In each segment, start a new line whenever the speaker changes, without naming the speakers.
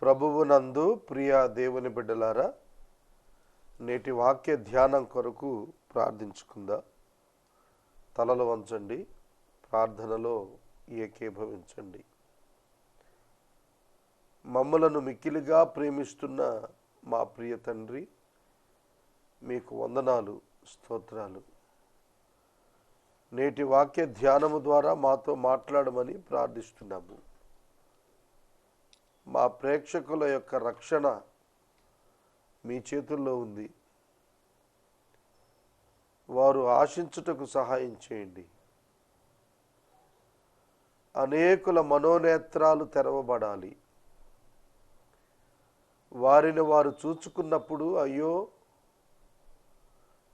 ప్రభువునందు ప్రియ దేవుని బిడ్డలారా నేటి వాక్య ధ్యానం కొరకు ప్రార్థించుకుందా? తలలు వంచండి ప్రార్థనలో ఏకీభవించండి. మమ్మలను మిక్కిలిగా ప్రేమిస్తున్న మా ప్రియ తండ్రి మీకు వందనాలు స్తోత్రాలు. నేటి వాక్య ధ్యానము ద్వారా మాతో మాట్లాడమని ప్రార్థిస్తున్నాము. మా ప్రేక్షకుల యొక్క రక్షణ మీ చేతుల్లో ఉంది. వారు ఆశించుటకు సహాయం చేయండి. అనేకుల మనోనేత్రాలు తెరవబడాలి. వారిని వారు చూచుకున్నప్పుడు అయ్యో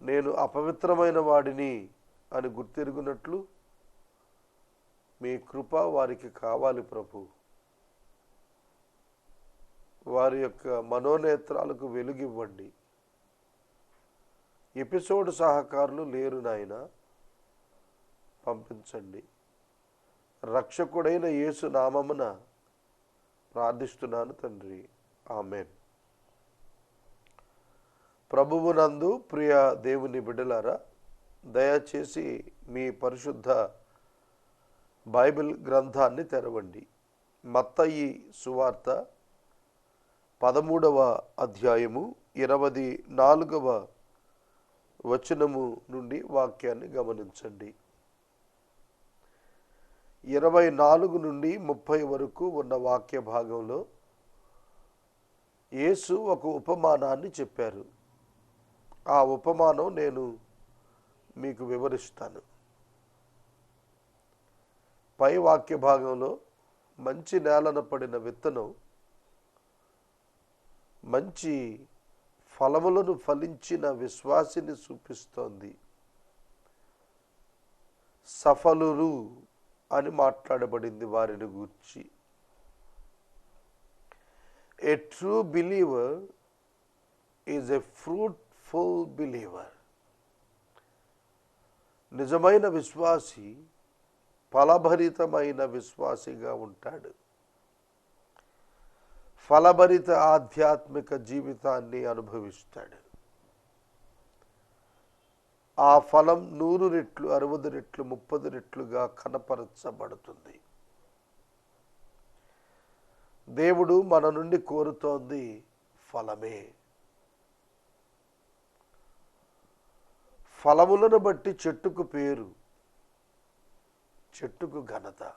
నేను అపవిత్రమైన వాడిని అని గుర్తెరుగునట్లు మీ కృప వారికి కావాలి ప్రభు. వారి యొక్క మనోనేత్రాలకు వెలుగివ్వండి. ఎపిసోడ్ సహకారులు లేరు నాయన పంపించండి. రక్షకుడైన యేసు నామమున ప్రార్థిస్తున్నాను తండ్రి. ఆమెన్. ప్రభువునందు ప్రియ దేవుని బిడ్డలారా దయచేసి మీ పరిశుద్ధ బైబిల్ గ్రంథాన్ని తెరవండి. మత్తయి సువార్త పదమూడవ అధ్యాయము ఇరవది నాలుగవ వచనము నుండి వాక్యాన్ని గమనించండి. ఇరవై నాలుగు నుండి ముప్పై వరకు ఉన్న వాక్య భాగంలో యేసు ఒక ఉపమానాన్ని చెప్పారు. ఆ ఉపమానం నేను మీకు వివరిస్తాను. పై వాక్య భాగంలో మంచి నేలన పడిన విత్తనం మంచి ఫలములను ఫలించిన విశ్వాసిని చూపిస్తోంది. సఫలురు అని మాట్లాడబడింది వారిని గూర్చి. A true believer is a fruitful believer నిజమైన విశ్వాసి ఫలభరితమైన విశ్వాసిగా ఉంటాడు. ఫలభరిత ఆధ్యాత్మిక జీవితాన్ని అనుభవిస్తాడు. ఆ ఫలం నూరు రెట్లు అరవది రెట్లు ముప్పది రెట్లుగా కనపరచబడుతుంది. దేవుడు మన నుండి కోరుతోంది ఫలమే. ఫలములను బట్టి చెట్టుకు పేరు చెట్టుకు ఘనత.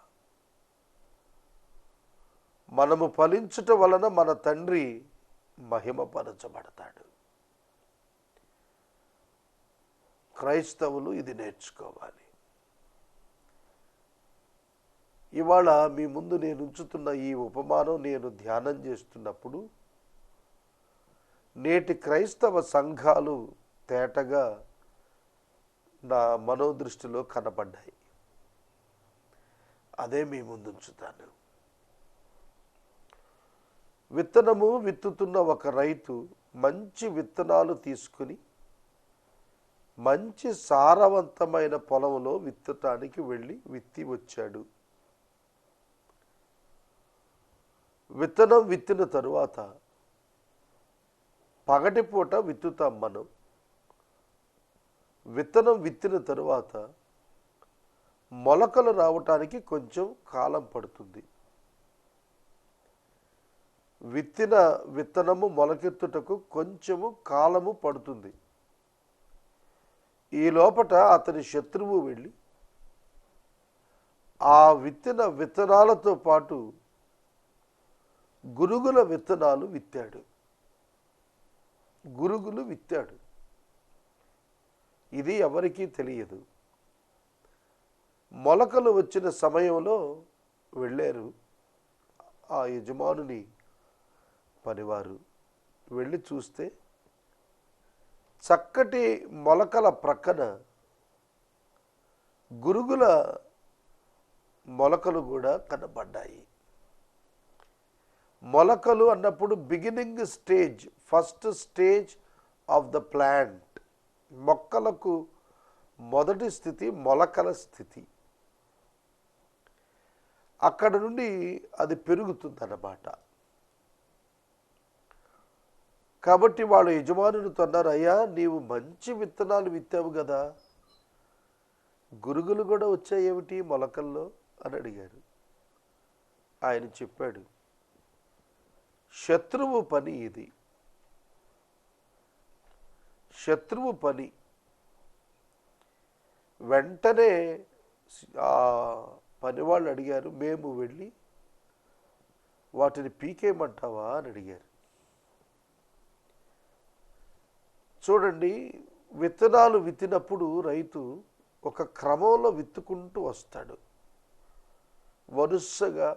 మనము ఫలించుట వలన మన తండ్రి మహిమపరచబడతాడు. క్రైస్తవులు ఇది నేర్చుకోవాలి. ఇవాళ మీ ముందు నేను ఉంచుతున్న ఈ ఉపమానం నేను ధ్యానం చేస్తున్నప్పుడు నేటి క్రైస్తవ సంఘాలు తేటగా నా మనోదృష్టిలో కనపడ్డాయి. అదే మీ ముందు ఉంచుతాను. విత్తనము విత్తుతున్న ఒక రైతు మంచి విత్తనాలు తీసుకుని మంచి సారవంతమైన పొలంలో విత్తటానికి వెళ్ళి విత్తి వచ్చాడు. విత్తనం విత్తిన తరువాత పగటిపూట విత్తుతాం మనం. విత్తనం విత్తిన తరువాత మొలకలు రావటానికి కొంచెం కాలం పడుతుంది. విత్తిన విత్తనము మొలకెత్తుటకు కొంచెము కాలము పడుతుంది. ఈ లోపట అతని శత్రువు వెళ్ళి ఆ విత్తిన విత్తనాలతో పాటు గురుగుల విత్తనాలు విత్తాడు. గురుగులు విత్తాడు. ఇది ఎవరికీ తెలియదు. మొలకలు వచ్చిన సమయంలో వెళ్ళారు ఆ యజమానుని పనివారు. వెళ్ళి చూస్తే చక్కటి మొలకల ప్రక్కన గురుగుల మొలకలు కూడా కనబడ్డాయి. మొలకలు అన్నప్పుడు beginning stage first stage of the plant. మొక్కలకు మొదటి స్థితి మొలకల స్థితి. అక్కడ నుండి అది పెరుగుతుందన్నమాట. కాబట్టి వాళ్ళ యజమానులతో అన్నారు అయ్యా నీవు మంచి విత్తనాలు విత్తావు కదా. గురుగులు కూడా వచ్చాయేమిటి మొలకల్లో? అని అడిగారు. ఆయన చెప్పాడు శత్రువు పని ఇది. శత్రువు పని. వెంటనే ఆ పని వాళ్ళు అడిగారు మేము వెళ్ళి వాటిని పీకేయమంటావా? అని అడిగారు. చూడండి విత్తనాలు విత్తినప్పుడు రైతు ఒక క్రమంలో విత్తుకుంటూ వస్తాడు. వరుసగా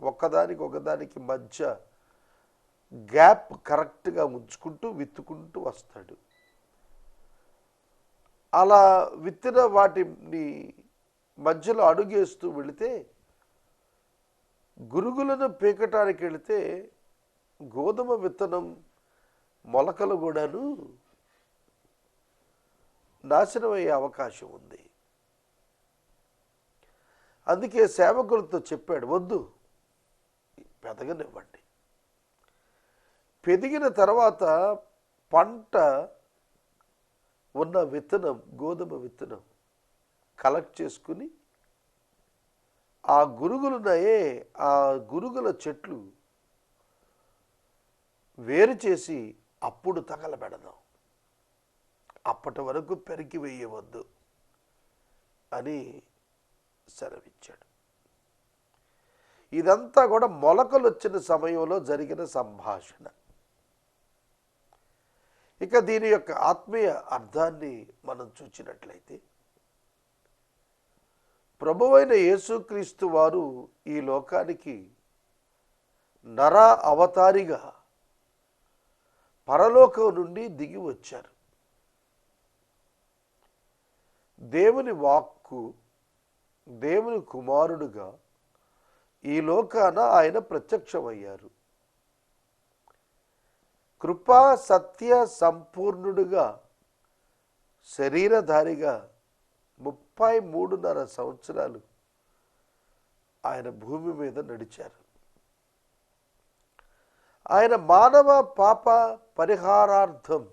ఒకదానికి ఒకదానికి మధ్య గ్యాప్ కరెక్ట్గా ఉంచుకుంటూ విత్తుకుంటూ వస్తాడు. అలా విత్తిన వాటిని మధ్యలో అడుగేస్తూ వెళితే గురుగులను పీకటానికి వెళితే గోధుమ విత్తనం మొలకలు కూడాను నాశనమయ్యే అవకాశం ఉంది. అందుకే సేవకులతో చెప్పాడు వద్దు పెదగనివ్వండి. పెదిగిన తర్వాత పంట ఉన్న విత్తనం గోధుమ విత్తనం కలెక్ట్ చేసుకుని ఆ గురుగులున్నాయే ఆ గురుగుల చెట్లు వేరు చేసి అప్పుడు తగలబెడదాం. అప్పటి వరకు పెరికి వేయవద్దు అని సెలవిచ్చాడు. ఇదంతా కూడా మొలకలు వచ్చిన సమయంలో జరిగిన సంభాషణ. ఇక దీని యొక్క ఆత్మీయ అర్థాన్ని మనం చూచినట్లయితే ప్రభువైన యేసుక్రీస్తు వారు ఈ లోకానికి నర అవతారిగా పరలోకం నుండి దిగి వచ్చారు. దేవుని వాక్కు దేవుని కుమారుడుగా ఈ లోకాన ఆయన ప్రత్యక్షమయ్యారు. కృపా సత్య సంపూర్ణుడుగా శరీరధారిగా ముప్పై మూడున్నర సంవత్సరాలు ఆయన భూమి మీద నడిచారు. ఆయన మానవ పాప పరిహారార్థం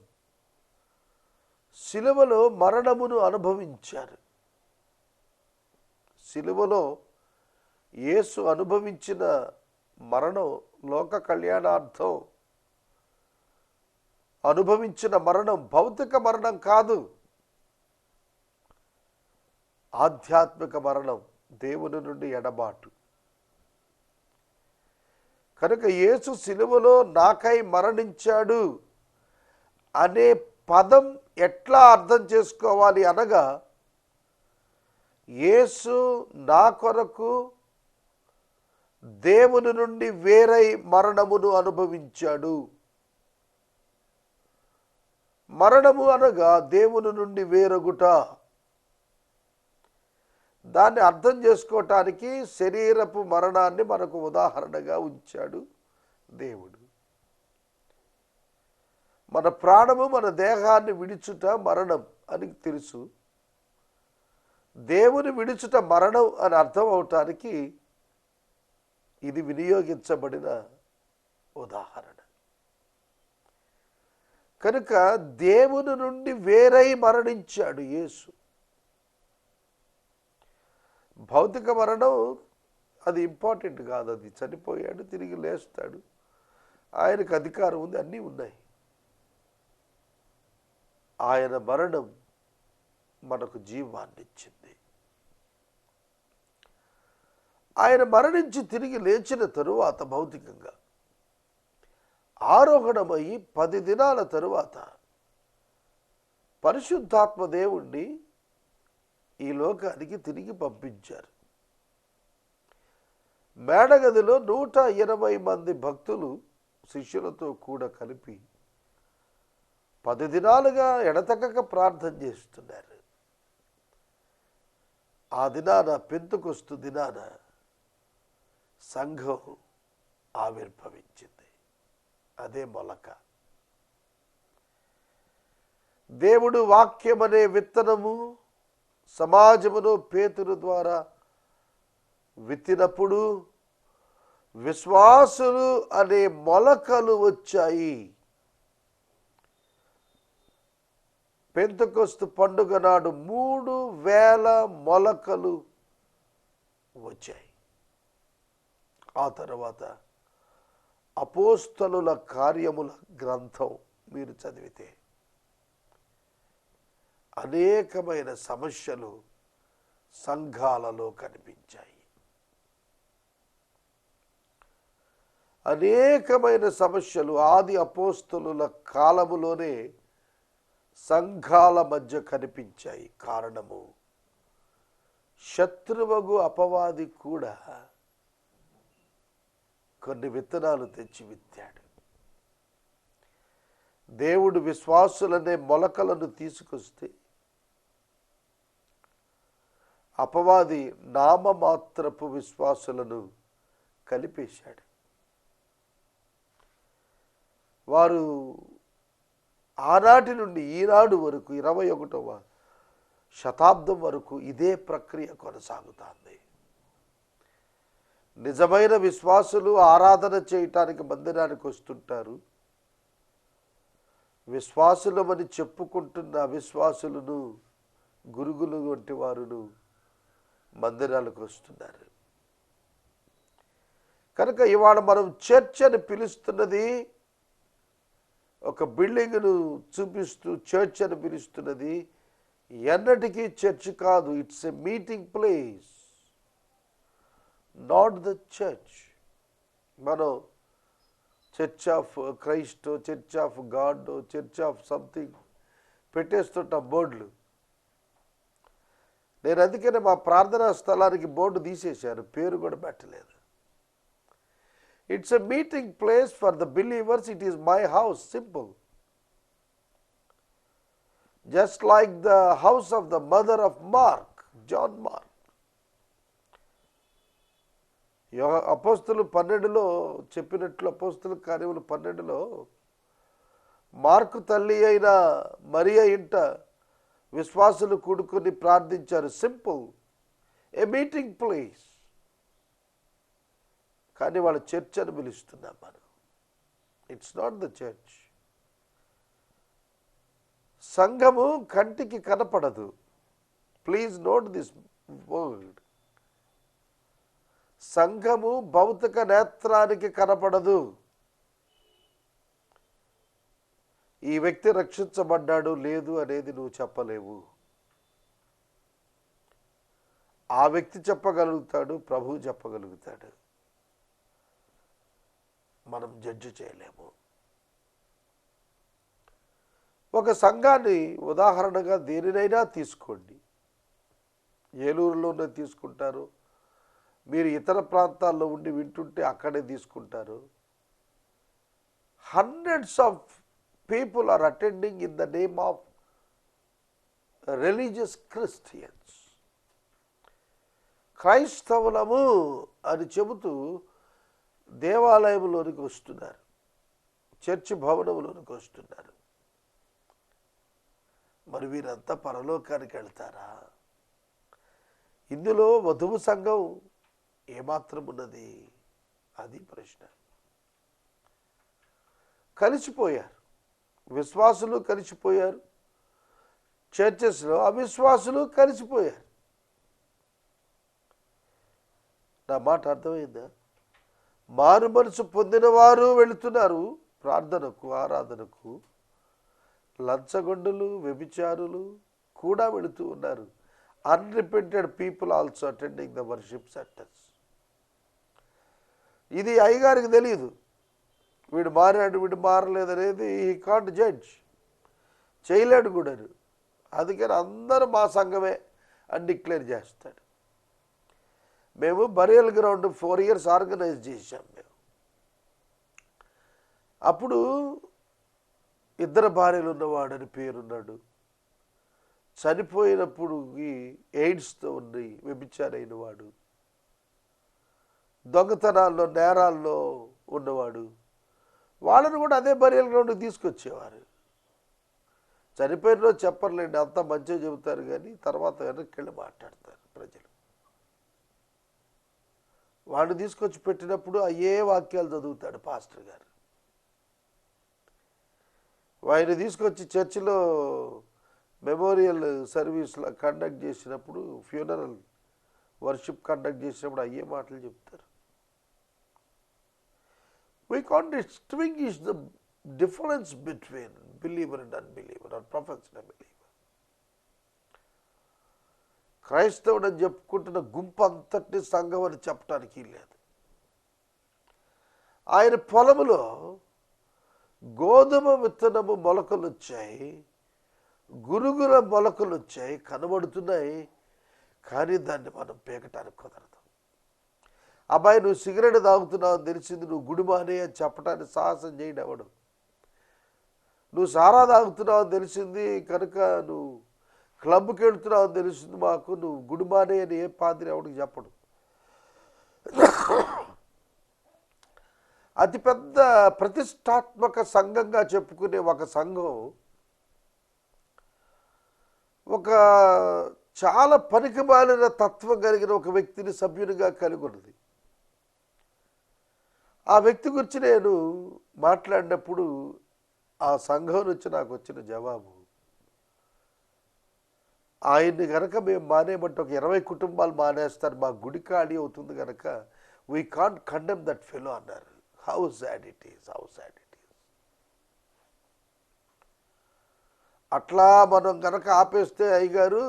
శిలువలో మరణమును అనుభవించారు. శిలువలో యేసు అనుభవించిన మరణం లోక కళ్యాణార్థం. అనుభవించిన మరణం భౌతిక మరణం కాదు. ఆధ్యాత్మిక మరణం దేవుని నుండి ఎడబాటు. కనుక యేసు సిలువలో నాకై మరణించాడు అనే పదం ఎట్లా అర్థం చేసుకోవాలి అనగా యేసు నా కొరకు దేవుని నుండి వేరై మరణమును అనుభవించాడు. మరణము అనగా దేవుని నుండి వేరొగుట దాన్ని అర్థం చేసుకోవటానికి శరీరపు మరణాన్ని మనకు ఉదాహరణగా ఉంచాడు దేవుడు. మన ప్రాణము మన దేహాన్ని విడిచుట మరణం అని తెలుసు. దేవుని విడిచుట మరణం అని అర్థం అవటానికి ఇది వినియోగించబడిన ఉదాహరణ. కనుక దేవుని నుండి వేరై మరణించాడు యేసు. భౌతిక మరణం అది ఇంపార్టెంట్ కాదు. అది చనిపోయాడు తిరిగి లేస్తాడు. ఆయనకు అధికారం ఉంది అన్నీ ఉన్నాయి. ఆయన మరణం మనకు జీవాన్ని ఇచ్చింది. ఆయన మరణించి తిరిగి లేచిన తరువాత భౌతికంగా ఆరోహణమయ్యి పది దినాల తరువాత పరిశుద్ధాత్మ దేవుణ్ణి ఈ లోకానికి తిరిగి పంపించారు. మేడగదిలో నూట ఎనభై మంది భక్తులు శిష్యులతో కూడా కలిపి పది దినాలుగా ఎడతెగక ప్రార్థన చేస్తున్నారు. ఆ దినాన పెంతుకొస్తు దినాన సంఘం ఆవిర్భవించింది. అదే మొలక. దేవుడు వాక్యమనే విత్తనము సమాజమును పేతురు ద్వారా విత్తినప్పుడు విశ్వాసులు అనే మొలకలు వచ్చాయి. పెంతకొస్తు పండుగ నాడు మూడు వేల మొలకలు వచ్చాయి. ఆ తర్వాత అపోస్తలుల కార్యముల గ్రంథం మీరు చదివితే అనేకమైన సమస్యలు సంఘాలలో కనిపించాయి. అనేకమైన సమస్యలు ఆది అపోస్తులుల కాలములోనే సంఘాల మధ్య కనిపించాయి. కారణము శత్రువగు అపవాది కూడా కొన్ని విత్తనాలు తెచ్చి విత్తాడు. దేవుడు విశ్వాసులనే మొలకలను తీసుకొస్తే అపవాది నామమాత్రపు విశ్వాసులను కలిపేశాడు. వారు ఆనాటి నుండి ఈనాడు వరకు ఇరవై ఒకటవ శతాబ్దం వరకు ఇదే ప్రక్రియ కొనసాగుతుంది. నిజమైన విశ్వాసులు ఆరాధన చేయటానికి మందిరానికి వస్తుంటారు. విశ్వాసులమని చెప్పుకుంటున్న అవిశ్వాసులను గురుగులు వంటి వారును మందిరాలకు వస్తున్నారు కనుక ఇవాళ మనం చర్చ్ అని పిలుస్తున్నది ఒక బిల్డింగ్ను చూపిస్తూ చర్చ్ అని పిలుస్తున్నది ఎన్నటికీ చర్చ్ కాదు. It's a meeting place not the church మనం church of క్రైస్టో church of God church of something పెట్టేస్తుంటాం బోర్డులు. నేను అందుకనే మా ప్రార్థనా స్థలానికి బోర్డు తీసేశాను పేరు కూడా పెట్టలేదు. It's a meeting place for the believers it is my house simple just like the house of the mother of Mark John Mark యో- అపోస్తులు పన్నెండులో చెప్పినట్లు అపోస్తుల కార్యములు పన్నెండులో మార్కు తల్లి అయిన మరియ ఇంట విశ్వాసులు కూడుకుని ప్రార్థించారు. సింపుల్ ఏ మీటింగ్ ప్లేస్ కానీ వాళ్ళ చర్చ్ అని పిలుస్తున్నాం మనం. ఇట్స్ నాట్ ద చర్చ్ సంఘము కంటికి కనపడదు. ప్లీజ్ నోట్ దిస్ వర్డ్ సంఘము భౌతిక నేత్రానికి కనపడదు. ఈ వ్యక్తి రక్షించబడ్డాడు లేదు అనేది నువ్వు చెప్పలేవు. ఆ వ్యక్తి చెప్పగలుగుతాడు ప్రభు చెప్పగలుగుతాడు. మనం జడ్జి చేయలేము. ఒక సంఘాన్ని ఉదాహరణగా దేనినైనా తీసుకోండి. ఏలూరులోనే తీసుకుంటారు. మీరు ఇతర ప్రాంతాల్లో ఉండి వింటుంటే అక్కడే తీసుకుంటారు. Hundreds of people are attending in the name of religious Christians క్రైస్తవులము అని చెబుతూ దేవాలయంలోనికి వస్తున్నారు. చర్చి భవనంలోనికి వస్తున్నారు. మరి వీరంతా పరలోకానికి వెళ్తారా? ఇందులో వధువు సంఘం ఏమాత్రం ఉన్నది అది ప్రశ్న. కలిసిపోయారు. విశ్వాసులు కలిసిపోయారు. చర్చెస్లో అవిశ్వాసులు కలిసిపోయారు. నా మాట అర్థమైందా? మారు మనసు పొందినవారు వెళుతున్నారు. ప్రార్థనకు ఆరాధనకు. లంచగొండలు వ్యభిచారులు కూడా వెళుతూ ఉన్నారు. Unrepented people also attending the worship centres. ఇది అయ్యగారికి తెలియదు వీడు మారాడు వీడు మారలేదు అనేది ఈ కాంట్ జడ్జ్ చేయలేడు కూడా అందుకని అందరూ మా సంఘమే అని డిక్లేర్ చేస్తాడు. మేము burial ground four years organise చేశాం మేము. అప్పుడు ఇద్దరు భార్యలు ఉన్నవాడని పేరున్నాడు చనిపోయినప్పుడు ఈ ఎయిడ్స్తో ఉండి వ్యభిచారైన వాడు దొంగతనాల్లో నేరాల్లో ఉన్నవాడు. వాళ్ళని కూడా అదే బరియల్ గ్రౌండ్కి తీసుకొచ్చేవారు. చనిపోయిన రోజు చెప్పర్లేండి అంతా మంచిగా చెబుతారు కానీ తర్వాత వెనక్కి వెళ్ళి మాట్లాడతారు ప్రజలు. వాడిని తీసుకొచ్చి పెట్టినప్పుడు అయ్యే వాక్యాలు చదువుతాడు పాస్టర్ గారు. ఆయన తీసుకొచ్చి చర్చిలో మెమోరియల్ సర్వీస్లో కండక్ట్ చేసినప్పుడు ఫ్యూనరల్ వర్షిప్ కండక్ట్ చేసినప్పుడు అయ్యే మాటలు చెప్తారు. We can't distinguish the difference between believer and unbeliever or profanes and unbeliever. క్రైస్తవుడు అని చెప్పుకుంటున్న గుంపు అంతటి సంఘం అని చెప్పడానికి లేదు ఆయన పొలములో గోధుమ విత్తనము మొలకలు వచ్చాయి గురుగుల మొలకలు వచ్చాయి కనబడుతున్నాయి కానీ దాన్ని మనం పీకటానికి కుదరదు అబ్బాయి నువ్వు సిగరెట్ తాగుతున్నావు తెలిసింది నువ్వు గుడిమానే అని చెప్పడానికి సాహసం చేయడం ఎవడు. నువ్వు సారా తాగుతున్నావు అని తెలిసింది కనుక నువ్వు క్లబ్కి వెళ్తున్నావు అని తెలిసింది మాకు నువ్వు గుడిమానే అని ఏ పాదిరి ఎవడికి చెప్పడు. అతిపెద్ద ప్రతిష్టాత్మక సంఘంగా చెప్పుకునే ఒక సంఘం ఒక చాలా పనికిమాలిన తత్వం కలిగిన ఒక వ్యక్తిని సభ్యునిగా కలిగి ఉన్నది. ఆ వ్యక్తి గురించి నేను మాట్లాడినప్పుడు ఆ సంఘం నుంచి నాకు వచ్చిన జవాబు ఆయన్ని కనుక మేము మానేయమంటే ఒక ఇరవై కుటుంబాలు మానేస్తారు మా గుడి ఖాళీ అవుతుంది కనుక we can't condemn that fellow అన్నారు. How sad it is how sad it is అట్లా మనం గనక ఆపేస్తే అయ్యగారు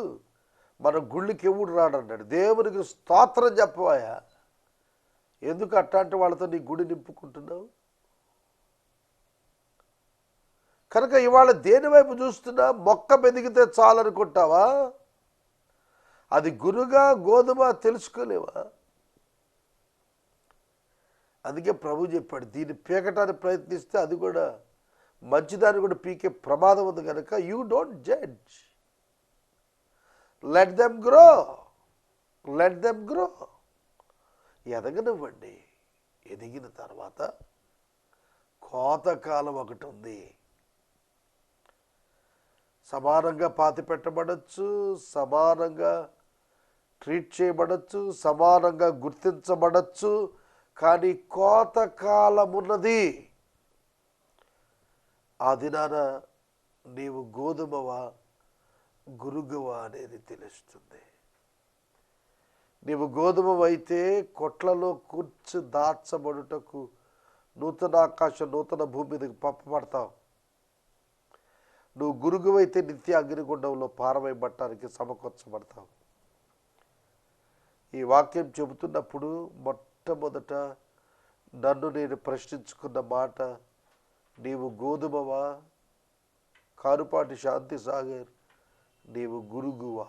మన గుళ్ళకి ఎవడు రాడన్నాడు? దేవునికి స్తోత్రం చెప్పవాయా ఎందుకు అట్లాంటి వాళ్ళతో నీ గుడి నింపుకుంటున్నావు? కనుక ఇవాళ దేని వైపు చూస్తున్నా మొక్క మెదిగితే చాలనుకుంటావా? అది గురుగా గోధుమ తెలుసుకోలేవా అందుకే ప్రభు చెప్పాడు దీన్ని పీకటానికి ప్రయత్నిస్తే అది కూడా మంచిదాన్ని కూడా పీకే ప్రమాదం ఉంది కనుక you don't judge. Let them grow let them grow ఎదగనివ్వండి. ఎదిగిన తర్వాత కోతకాలం ఒకటి ఉంది. సమానంగా పాతి పెట్టబడచ్చు సమానంగా ట్రీట్ చేయబడచ్చు సమానంగా గుర్తించబడచ్చు. కానీ కోతకాలం ఉన్నది. ఆ దినాన నీవు గోధుమవా గురుగువా అనేది తెలుస్తుంది. నీవు గోధుమవైతే కొట్లలో కూర్చు దాచబడుటకు నూతన ఆకాశం నూతన భూమి మీదకి పంపబడతావు. నువ్వు గురుగువైతే నిత్య అగ్నిగుండంలో పారవేయబట్టడానికి సమకూర్చబడతావు. ఈ వాక్యం చెబుతున్నప్పుడు మొట్టమొదట నన్ను నేను ప్రశ్నించుకున్న మాట నీవు గోధుమవా? కారుపాటి శాంతి సాగర్ నీవు గురుగువా?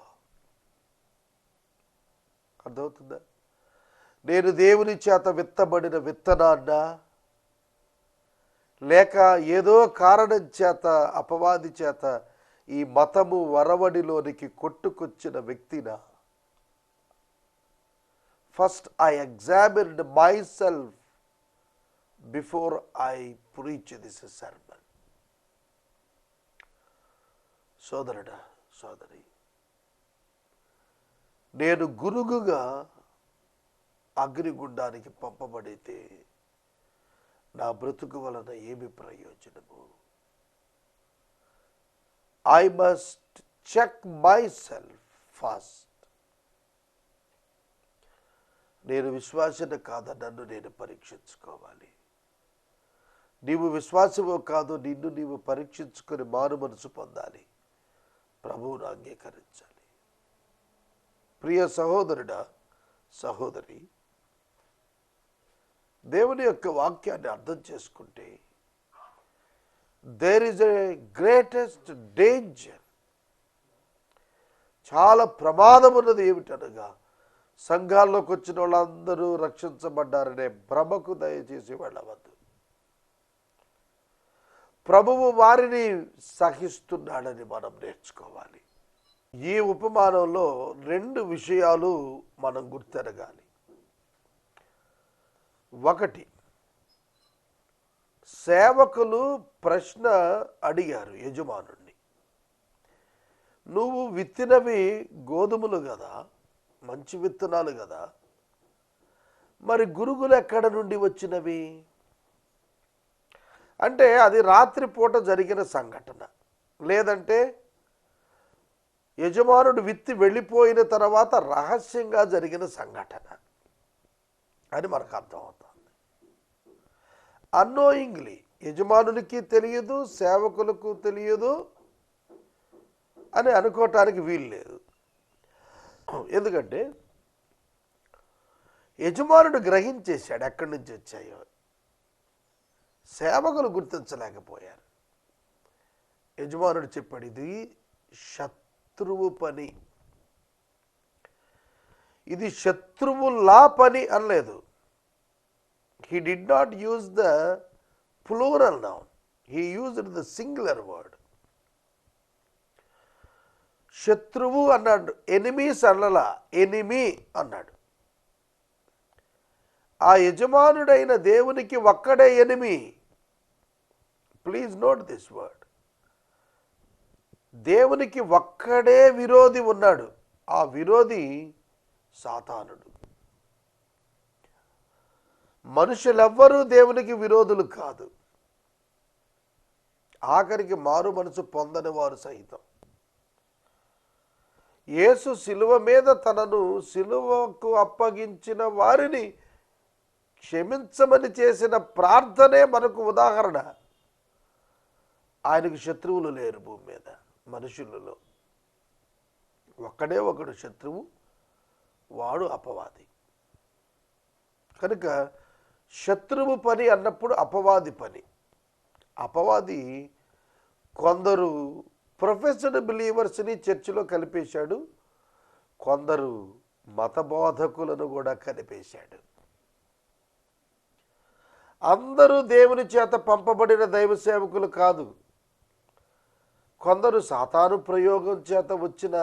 అర్థమవుతుందా? నేను దేవుని చేత విత్తబడిన విత్తనాన్న లేక ఏదో కారణం చేత అపవాది చేత ఈ మతము వరవడిలోనికి కొట్టుకొచ్చిన వ్యక్తినా? First I examined myself before I preach this sermon సోదరుడా సోదరి నేను గురుగుగా అగ్నిగుండానికి పంపబడితే నా బ్రతుకు వలన ఏమి ప్రయోజనము? I must check myself first నేను విశ్వాసన కాదా నన్ను నేను పరీక్షించుకోవాలి. నీవు విశ్వాసమో కాదు నిన్ను నీవు పరీక్షించుకొని మారు మనసు పొందాలి. ప్రభువును అంగీకరించాలి ప్రియ సహోదరుడా సహోదరి దేవుని యొక్క వాక్యాన్ని అర్థం చేసుకుంటే there is a greatest danger చాలా ప్రమాదం ఉన్నది ఏమిటనగా సంఘాల్లోకి వచ్చిన వాళ్ళందరూ రక్షించబడ్డారనే భ్రమకు దయచేసి వెళ్ళవద్దు. ప్రభువు వారిని సహిస్తున్నాడని మనం నేర్చుకోవాలి. ఈ ఉపమానంలో రెండు విషయాలు మనం గుర్తెరగాలి. ఒకటి సేవకులు ప్రశ్న అడిగారు యజమానుణ్ణి. నువ్వు విత్తినవి గోధుమలు కదా మంచి విత్తనాలు కదా మరి గురుగులు ఎక్కడ నుండి వచ్చినవి? అంటే అది రాత్రిపూట జరిగిన సంఘటన. లేదంటే యజమానుడు విత్తి వెళ్ళిపోయిన తర్వాత రహస్యంగా జరిగిన సంఘటన అని మనకు అర్థమవుతుంది. అన్నోయింగ్లీ యజమానునికి తెలియదు సేవకులకు తెలియదు అని అనుకోవటానికి వీలు లేదు. ఎందుకంటే యజమానుడు గ్రహించేశాడు ఎక్కడి నుంచి వచ్చాయో. సేవకులు గుర్తించలేకపోయారు. యజమానుడు చెప్పాడు ఇది శత్రువు పని. ఇది శత్రువులా పని అనలేదు. He did not use the plural noun he used the singular word శత్రువు అన్నాడు. ఎనిమీస్ అనలా. ఎనిమి అన్నాడు. ఆ యజమానుడైన దేవునికి ఒక్కడే enemy please note this word దేవునికి ఒక్కడే విరోధి ఉన్నాడు. ఆ విరోధి సాతానుడు. మనుషులెవ్వరూ దేవునికి విరోధులు కాదు. ఆఖరికి మారు మనసు పొందని వారు సహితం. యేసు శిలువ మీద తనను శిలువకు అప్పగించిన వారిని క్షమించమని చేసిన ప్రార్థనే మనకు ఉదాహరణ. ఆయనకు శత్రువులు లేరు భూమి మీద. మనుషులలో ఒక్కడే ఒకడు శత్రువు వాడు అపవాది. కనుక శత్రువు పని అన్నప్పుడు అపవాది పని. అపవాది కొందరు ప్రొఫెసర్ బిలీవర్స్ని చర్చిలో కలిపేశాడు కొందరు మతబోధకులను కూడా కలిపేశాడు. అందరూ దేవుని చేత పంపబడిన దైవ సేవకులు కాదు. కొందరు సాతాను ప్రయోగం చేత వచ్చిన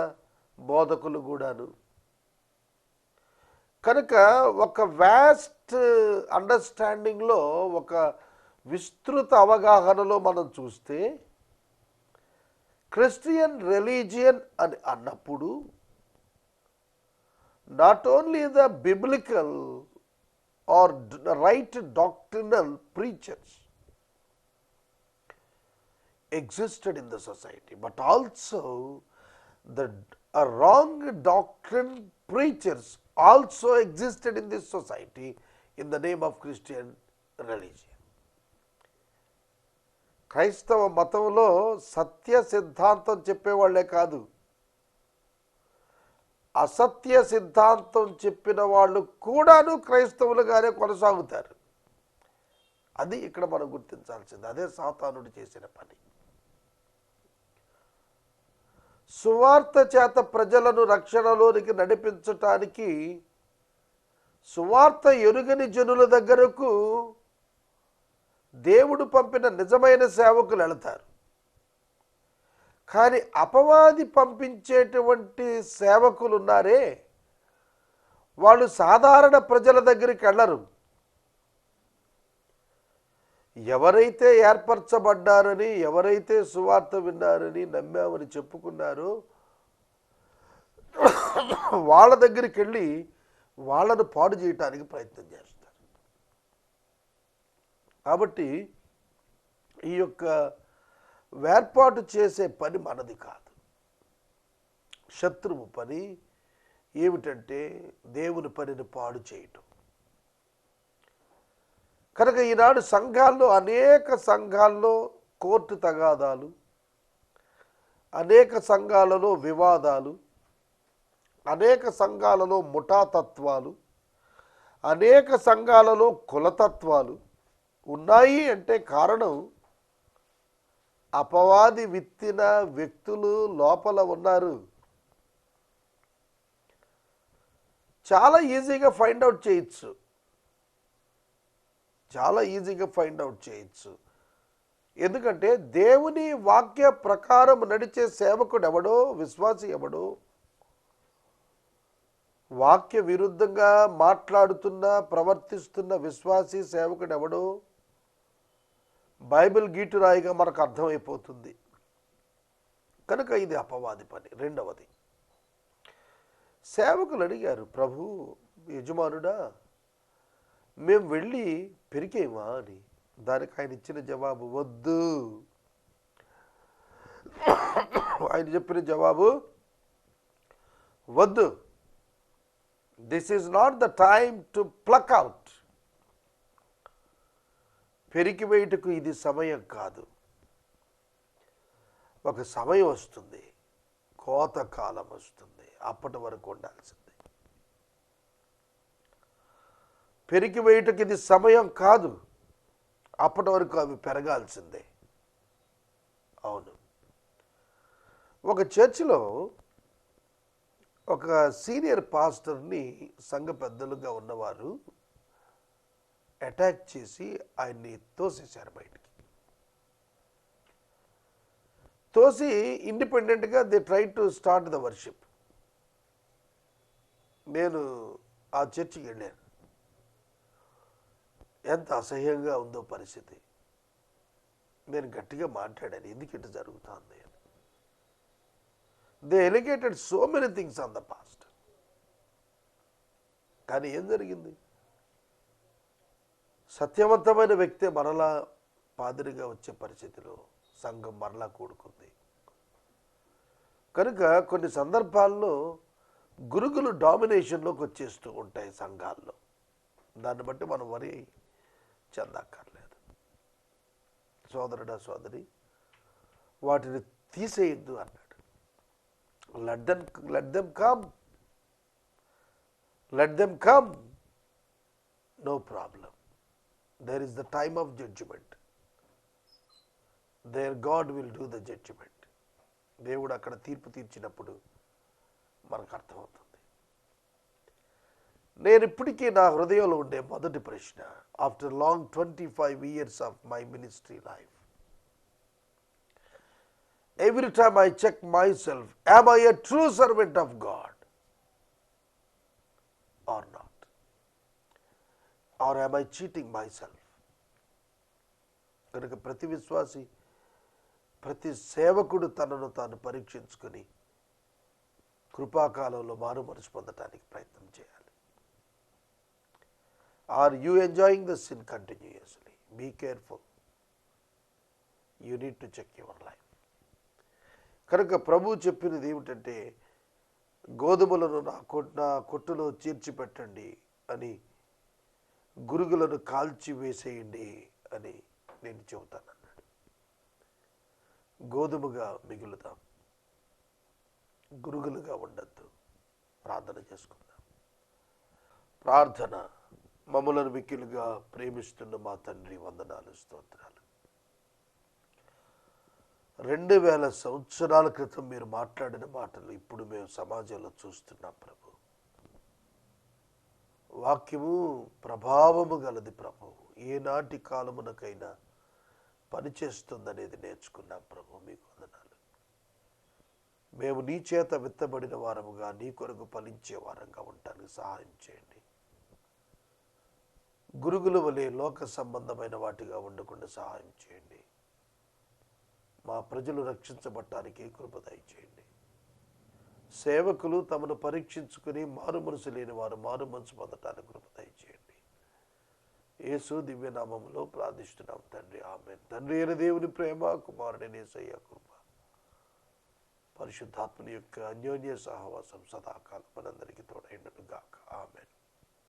బోధకులు కూడాను. కనుక ఒక వ్యాస్ట్ అండర్స్టాండింగ్లో ఒక విస్తృత అవగాహనలో మనం చూస్తే క్రిస్టియన్ రిలీజియన్ అని అన్నప్పుడు not only the biblical or right doctrinal preachers existed in the society, but also the a wrong doctrine preachers also existed in this society in the name of Christian religion. క్రైస్తవ మతంలో సత్య సిద్ధాంతం చెప్పేవాళ్ళే కాదు అసత్య సిద్ధాంతం చెప్పిన వాళ్ళు కూడాను క్రైస్తవులుగానే కొనసాగుతారు అది ఇక్కడ మనం గుర్తించాల్సింది అదే సాతానుడు చేసిన పని సువార్త చేత ప్రజలను రక్షణలోనికి నడిపించటానికి సువార్త ఎరుగని జనుల దగ్గరకు దేవుడు పంపిన నిజమైన సేవకులు వెళతారు. కానీ అపవాది పంపించేటువంటి సేవకులు ఉన్నారే వాళ్ళు సాధారణ ప్రజల దగ్గరికి వెళ్ళరు. ఎవరైతే ఏర్పరచబడ్డారని ఎవరైతే సువార్త విన్నారని నమ్మామని చెప్పుకున్నారో వాళ్ళ దగ్గరికి వెళ్ళి వాళ్ళను పాడు చేయటానికి ప్రయత్నం చేస్తారు. కాబట్టి ఈ యొక్క వేర్పాటు చేసే పని మనది కాదు. శత్రువు పని ఏమిటంటే దేవుని పనిని పాడు చేయటం. కనుక ఈనాడు సంఘాల్లో అనేక సంఘాల్లో కోర్టు తగాదాలు అనేక సంఘాలలో వివాదాలు అనేక సంఘాలలో ముఠాతత్వాలు అనేక సంఘాలలో కులతత్వాలు ఉన్నాయి అంటే కారణం అపవాది విత్తిన వ్యక్తులు లోపల ఉన్నారు. చాలా ఈజీగా ఫైండ్ అవుట్ చేయొచ్చు. చాలా ఈజీగా ఫైండ్ అవుట్ చేయొచ్చు. ఎందుకంటే దేవుని వాక్య ప్రకారం నడిచే సేవకుడు ఎవడో విశ్వాసి ఎవడో వాక్య విరుద్ధంగా మాట్లాడుతున్న ప్రవర్తిస్తున్న విశ్వాసి సేవకుడు ఎవడో బైబిల్ గీటురాయిగా మనకు అర్థమైపోతుంది. కనుక ఇది అపవాది పని. రెండవది సేవకులు అడిగారు ప్రభు యజమానుడా మేము వెళ్ళి పెరికేమా అని. దానికి ఆయన ఇచ్చిన జవాబు వద్దు. ఆయన చెప్పిన జవాబు వద్దు. This is not the time to pluck out పెరికివేయటకు ఇది సమయం కాదు. ఒక సమయం వస్తుంది. కోత కాలం వస్తుంది. అప్పటి వరకు ఉండాల్సింది. పెరికి ఇది సమయం కాదు. అప్పటి వరకు అవి పెరగాల్సిందే. అవును. ఒక చర్చిలో ఒక సీనియర్ పాస్టర్ని సంఘ పెద్దలుగా ఉన్నవారు అటాక్ చేసి ఆయన్ని తోసేశారు బయటికి. తోసి ఇండిపెండెంట్గా they try to start the worship. నేను ఆ చర్చికి వెళ్ళాను. ఎంత అసహ్యంగా ఉందో పరిస్థితి. నేను గట్టిగా మాట్లాడాను. ఎందుకు ఇటు జరుగుతుంది అని. They alleged so many things on the past కానీ ఏం జరిగింది? సత్యవంతమైన వ్యక్తే మరలా పాదిరిగా వచ్చే పరిస్థితిలో సంఘం మరలా కూడుకుంది. కనుక కొన్ని సందర్భాల్లో గురుగులు డామినేషన్లోకి వచ్చేస్తూ ఉంటాయి సంఘాల్లో. దాన్ని బట్టి మనం వరి చెందక్కర్లేదు సోదరుడా సోదరి వాటిని తీసేయద్దు అన్నాడు. Let them let them come let them come no problem there is the time of judgement there God will do the judgement దేవుడు అక్కడ తీర్పు తీర్చినప్పుడు మనకు అర్థమవుతుంది. నేను ఇప్పటికీ నా హృదయంలో ఉండే మొదటి ప్రశ్న after long twenty five years of my ministry life every time I check myself am I a true servant of God or not or am I cheating myself కనుక ప్రతి విశ్వాసి ప్రతి సేవకుడు తనను తాను పరీక్షించుకొని కృపాకాలంలో మారు మనసు పొందటానికి ప్రయత్నం చేయాలి. Are you enjoying the sin continuously be careful you need to check your life కనుక ప్రభు చెప్పినది ఏమిటంటే గోధుమలను నా కొట్ నా కొట్టులో చేర్చిపెట్టండి అని గురుగులను కాల్చి వేసేయండి అని నేను చెబుతాను అన్నాడు. గోధుమగా మిగులుదాం. గురుగులుగా ఉండద్దు. ప్రార్థన చేసుకుందాం. ప్రార్థన మమ్మలను మిక్కిలుగా ప్రేమిస్తున్న మా తండ్రి వందనాలు స్తోత్రాలు. రెండు వేల సంవత్సరాల క్రితం మీరు మాట్లాడిన మాటలు ఇప్పుడు మేము సమాజంలో చూస్తున్నాం ప్రభు. వాక్యము ప్రభావము గలది ప్రభు. ఏనాటి కాలమునకైనా పనిచేస్తుందనేది నేర్చుకున్నాం ప్రభు మీకు వందనాలు. మేము నీ చేత విత్తబడిన వారముగా నీ కొరకు ఫలించే వారంగా ఉండటానికి సహాయం చేయండి. గురుగుల వలె లోక సంబంధమైన వాటిగా ఉండకుండా సహాయం చేయండి. మా ప్రజలు రక్షించబట్టానికి కృపదాయి చేయండి సేవకులు తమను పరీక్షించుకుని మారు మనసు లేని వారు మారు మనసు పొందటానికి కృపదాయి చేయండి యేసు దివ్యనామంలో ప్రార్థిస్తున్నాం తండ్రి. ఆమె తండ్రి అయిన దేవుని ప్రేమ కుమారుడి నేసయ్య కృప పరిశుద్ధాత్మని యొక్క అన్యోన్య సహవాసం సదాకాలం మనందరికీ తోడైండును గాక ఆమెన్.